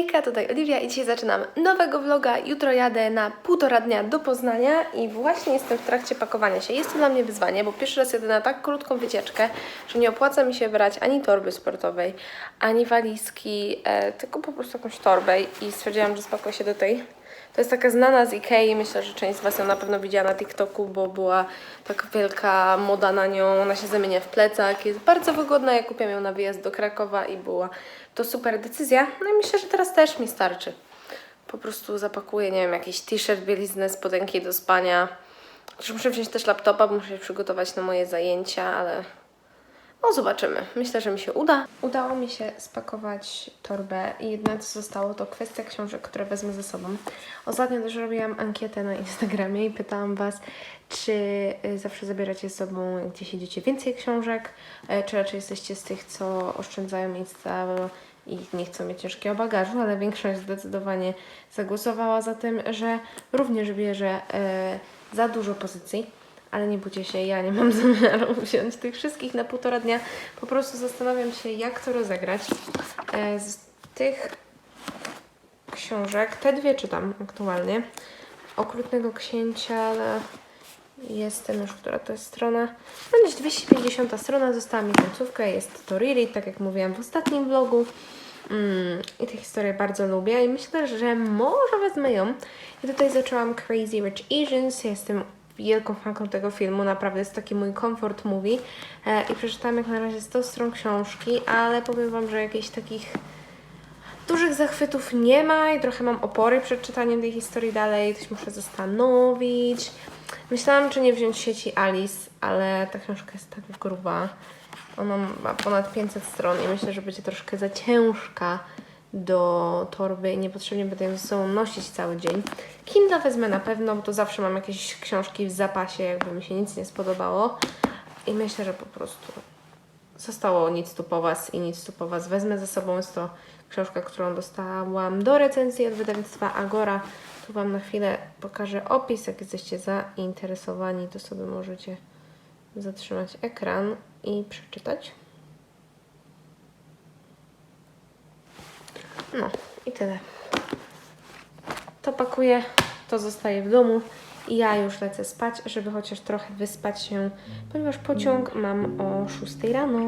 Hejka, tutaj Oliwia i dzisiaj zaczynam nowego vloga. Jutro jadę na półtora dnia do Poznania i właśnie jestem w trakcie pakowania się. Jest to dla mnie wyzwanie, bo pierwszy raz jadę na tak krótką wycieczkę, że nie opłaca mi się brać ani torby sportowej, ani walizki, e, tylko po prostu jakąś torbę i stwierdziłam, że spakuję się do tej. To jest taka znana z Ikei, myślę, że część z Was ją na pewno widziała na TikToku, bo była taka wielka moda na nią, ona się zamienia w plecak, jest bardzo wygodna, ja kupiłam ją na wyjazd do Krakowa i była to super decyzja. No i myślę, że teraz też mi starczy. Po prostu zapakuję, nie wiem, jakiś t-shirt, bieliznę, spodenki do spania. Muszę wziąć też laptopa, bo muszę się przygotować na moje zajęcia, ale no zobaczymy. Myślę, że mi się uda. Udało mi się spakować torbę i jedyne co zostało to kwestia książek, które wezmę ze sobą. Ostatnio też robiłam ankietę na Instagramie i pytałam Was, czy y, zawsze zabieracie ze sobą, jak gdzieś idziecie, więcej książek, e, czy raczej jesteście z tych, co oszczędzają miejsca i nie chcą mieć ciężkiego bagażu, ale większość zdecydowanie zagłosowała za tym, że również bierze e, za dużo pozycji ale nie bójcie się, ja nie mam zamiaru wziąć tych wszystkich na półtora dnia. Po prostu zastanawiam się, jak to rozegrać. E, Z tych książek, te dwie czytam aktualnie. Okrutnego Księcia, jestem już, która to jest strona. No gdzieś 250 strona, została mi końcówka, jest to reread, tak jak mówiłam w ostatnim vlogu. Mm, I tę historię bardzo lubię i myślę, że może wezmę ją. I tutaj zaczęłam Crazy Rich Asians, jestem wielką fanką tego filmu, naprawdę jest taki mój comfort movie e, i przeczytałam jak na razie 100 stron książki, ale powiem Wam, że jakichś takich dużych zachwytów nie ma i trochę mam opory przed czytaniem tej historii dalej, się muszę zastanowić. Myślałam, czy nie wziąć sieci Alice, ale ta książka jest tak gruba. Ona ma ponad 500 stron i myślę, że będzie troszkę za ciężka do torby i niepotrzebnie będę ją ze sobą nosić cały dzień. Kindle wezmę na pewno, bo to zawsze mam jakieś książki w zapasie, jakby mi się nic nie spodobało. I myślę, że po prostu zostało nic tu po Was i nic tu po Was wezmę ze sobą. Jest to książka, którą dostałam do recenzji od wydawnictwa Agora. Tu Wam na chwilę pokażę opis. Jak jesteście zainteresowani, to sobie możecie zatrzymać ekran i przeczytać. No i tyle. To pakuję, to zostaje w domu i ja już lecę spać, żeby chociaż trochę wyspać się, ponieważ pociąg mam o 6 rano.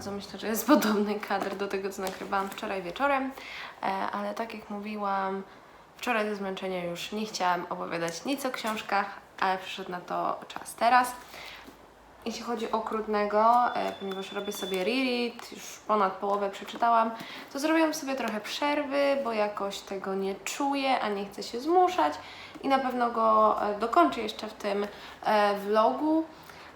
Bardzo myślę, że jest podobny kadr do tego, co nagrywałam wczoraj wieczorem, e, ale tak jak mówiłam, wczoraj ze zmęczenia już nie chciałam opowiadać nic o książkach, ale przyszedł na to czas teraz. Jeśli chodzi o Okrutnego, e, ponieważ robię sobie reread, już ponad połowę przeczytałam, to zrobiłam sobie trochę przerwy, bo jakoś tego nie czuję, a nie chcę się zmuszać i na pewno go e, dokończę jeszcze w tym vlogu.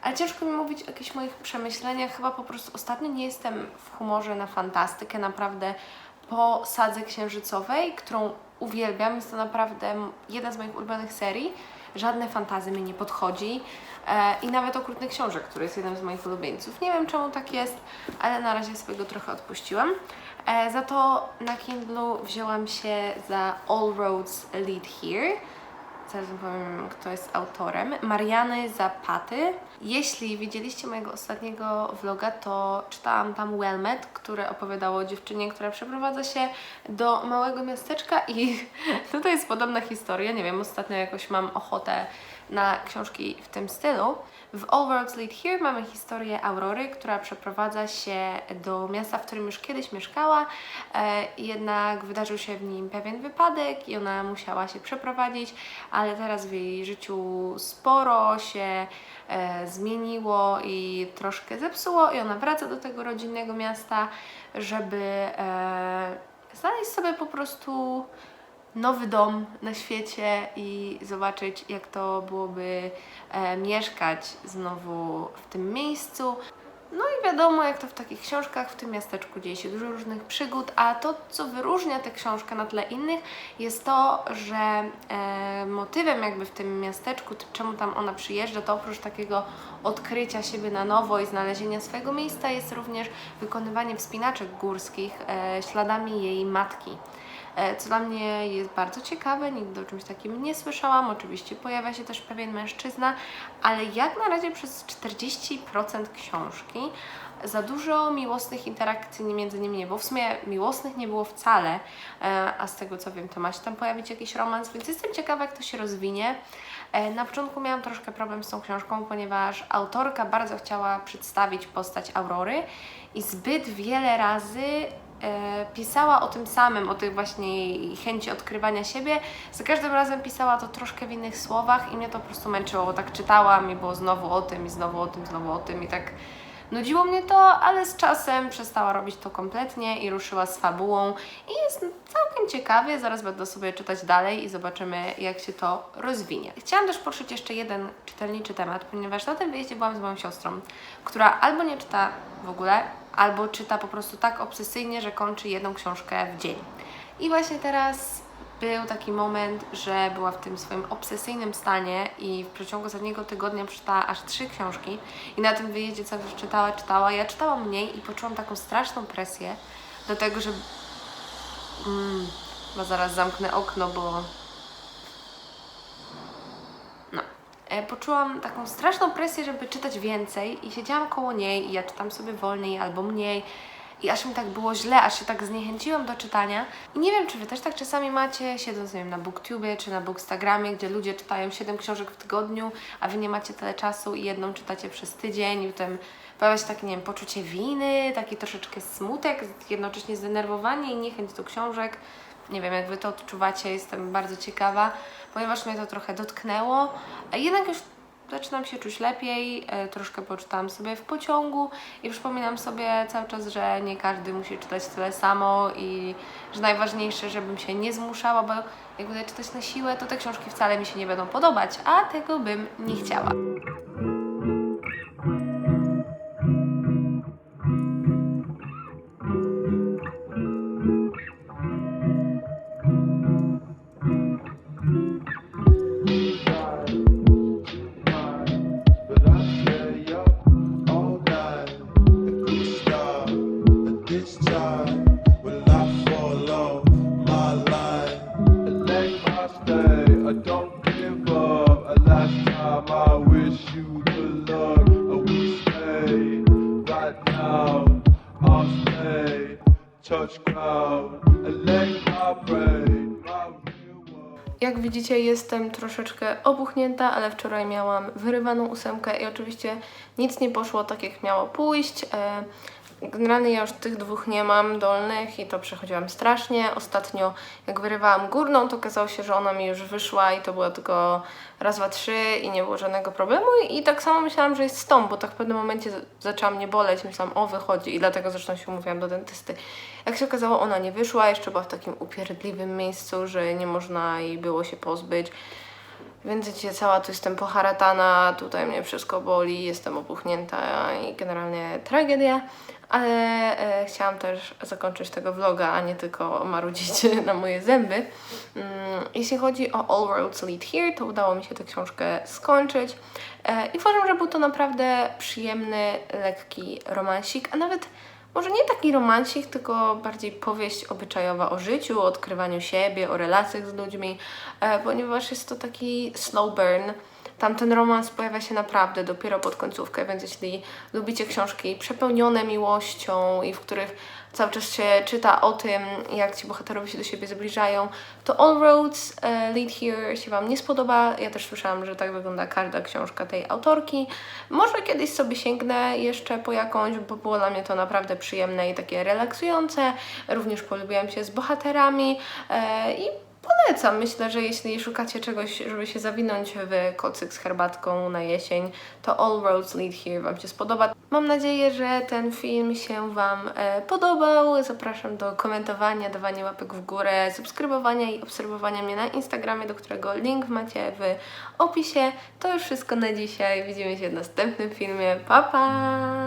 Ale ciężko mi mówić o jakichś moich przemyśleniach. Chyba po prostu ostatnio nie jestem w humorze na fantastykę. Naprawdę po Sadze Księżycowej, którą uwielbiam, jest to naprawdę jedna z moich ulubionych serii. Żadne fantazy mi nie podchodzi. E, I nawet Okrutny Książek, który jest jednym z moich ulubieńców. Nie wiem czemu tak jest, ale na razie sobie go trochę odpuściłam. E, za to na Kindlu wzięłam się za All Roads Lead Here. Zaraz powiem, kto jest autorem. Mariany Zapaty. Jeśli widzieliście mojego ostatniego vloga, to czytałam tam Wellmet, które opowiadało o dziewczynie, która przeprowadza się do małego miasteczka i tutaj jest podobna historia. Nie wiem, ostatnio jakoś mam ochotę na książki w tym stylu. W All Roads Lead Here mamy historię Aurory, która przeprowadza się do miasta, w którym już kiedyś mieszkała, e, jednak wydarzył się w nim pewien wypadek i ona musiała się przeprowadzić, ale teraz w jej życiu sporo się e, zmieniło i troszkę zepsuło i ona wraca do tego rodzinnego miasta, żeby e, znaleźć sobie po prostu nowy dom na świecie i zobaczyć, jak to byłoby e, mieszkać znowu w tym miejscu. No i wiadomo, jak to w takich książkach, w tym miasteczku dzieje się dużo różnych przygód, a to, co wyróżnia tę książkę na tle innych, jest to, że e, motywem jakby w tym miasteczku, czemu tam ona przyjeżdża, to oprócz takiego odkrycia siebie na nowo i znalezienia swojego miejsca, jest również wykonywanie wspinaczek górskich e, śladami jej matki. E, Co dla mnie jest bardzo ciekawe, nigdy o czymś takim nie słyszałam. Oczywiście pojawia się też pewien mężczyzna, ale jak na razie przez 40% książki za dużo miłosnych interakcji między nimi nie było. W sumie miłosnych nie było wcale, e, a z tego co wiem, to ma się tam pojawić jakiś romans, więc jestem ciekawa, jak to się rozwinie. E, Na początku miałam troszkę problem z tą książką, ponieważ autorka bardzo chciała przedstawić postać Aurory i zbyt wiele razy pisała o tym samym, o tych właśnie chęci odkrywania siebie. Za każdym razem pisała to troszkę w innych słowach i mnie to po prostu męczyło, bo tak czytałam i było znowu o tym, i znowu o tym, znowu o tym i tak nudziło mnie to, ale z czasem przestała robić to kompletnie i ruszyła z fabułą i jest całkiem ciekawie, zaraz będę sobie czytać dalej i zobaczymy jak się to rozwinie. Chciałam też poruszyć jeszcze jeden czytelniczy temat, ponieważ na tym wyjeździe byłam z moją siostrą, która albo nie czyta w ogóle, albo czyta po prostu tak obsesyjnie, że kończy jedną książkę w dzień. I właśnie teraz był taki moment, że była w tym swoim obsesyjnym stanie i w przeciągu ostatniego tygodnia przeczytała aż trzy książki i na tym wyjeździe cały czas czytała, czytała. Ja czytałam mniej i poczułam taką straszną presję do tego, że mm, bo zaraz zamknę okno, bo no. E, Poczułam taką straszną presję, żeby czytać więcej i siedziałam koło niej i ja czytam sobie wolniej albo mniej i aż mi tak było źle, aż się tak zniechęciłam do czytania. I nie wiem, czy Wy też tak czasami macie, siedząc, nie wiem, na Booktubie czy na Bookstagramie, gdzie ludzie czytają 7 książek w tygodniu, a Wy nie macie tyle czasu i jedną czytacie przez tydzień i potem pojawia się takie, nie wiem, poczucie winy, taki troszeczkę smutek, jednocześnie zdenerwowanie i niechęć do książek. Nie wiem, jak Wy to odczuwacie, jestem bardzo ciekawa, ponieważ mnie to trochę dotknęło. Jednak już zaczynam się czuć lepiej, e, troszkę poczytałam sobie w pociągu i przypominam sobie cały czas, że nie każdy musi czytać tyle samo i że najważniejsze, żebym się nie zmuszała, bo jak będę czytać na siłę, to te książki wcale mi się nie będą podobać, a tego bym nie chciała. I don't give up. Last time I wish you good luck. I will stay right now. I'll stay. Touch ground and let my brain. Jak widzicie, jestem troszeczkę obuchnięta, ale wczoraj miałam wyrywaną ósemkę i oczywiście nic nie poszło tak, jak miało pójść. Generalnie ja już tych dwóch nie mam dolnych i to przechodziłam strasznie. Ostatnio, jak wyrywałam górną, to okazało się, że ona mi już wyszła i to było tylko raz, dwa, trzy i nie było żadnego problemu. I tak samo myślałam, że jest z tą, bo tak w pewnym momencie zaczęła mnie boleć. Myślałam, o wychodzi i dlatego zresztą się umówiłam do dentysty. Jak się okazało, ona nie wyszła, jeszcze była w takim upierdliwym miejscu, że nie można jej było się pozbyć. Więc wiecie, cała tu jestem poharatana, tutaj mnie wszystko boli, jestem opuchnięta i generalnie tragedia. Ale e, chciałam też zakończyć tego vloga, a nie tylko marudzić na moje zęby. Mm, jeśli chodzi o All Roads Lead Here, to udało mi się tę książkę skończyć. E, I uważam, że był to naprawdę przyjemny, lekki romansik, a nawet może nie taki romansik, tylko bardziej powieść obyczajowa o życiu, o odkrywaniu siebie, o relacjach z ludźmi, e, ponieważ jest to taki slow burn. Tamten romans pojawia się naprawdę dopiero pod końcówkę, więc jeśli lubicie książki przepełnione miłością i w których cały czas się czyta o tym, jak ci bohaterowie się do siebie zbliżają, to All Roads e, Lead Here się Wam nie spodoba. Ja też słyszałam, że tak wygląda każda książka tej autorki. Może kiedyś sobie sięgnę jeszcze po jakąś, bo było dla mnie to naprawdę przyjemne i takie relaksujące. Również polubiłam się z bohaterami e, i polecam. Myślę, że jeśli szukacie czegoś, żeby się zawinąć w kocyk z herbatką na jesień, to All Roads Lead Here Wam się spodoba. Mam nadzieję, że ten film się Wam e, podobał. Zapraszam do komentowania, dawania łapek w górę, subskrybowania i obserwowania mnie na Instagramie, do którego link macie w opisie. To już wszystko na dzisiaj. Widzimy się w następnym filmie. Pa, pa!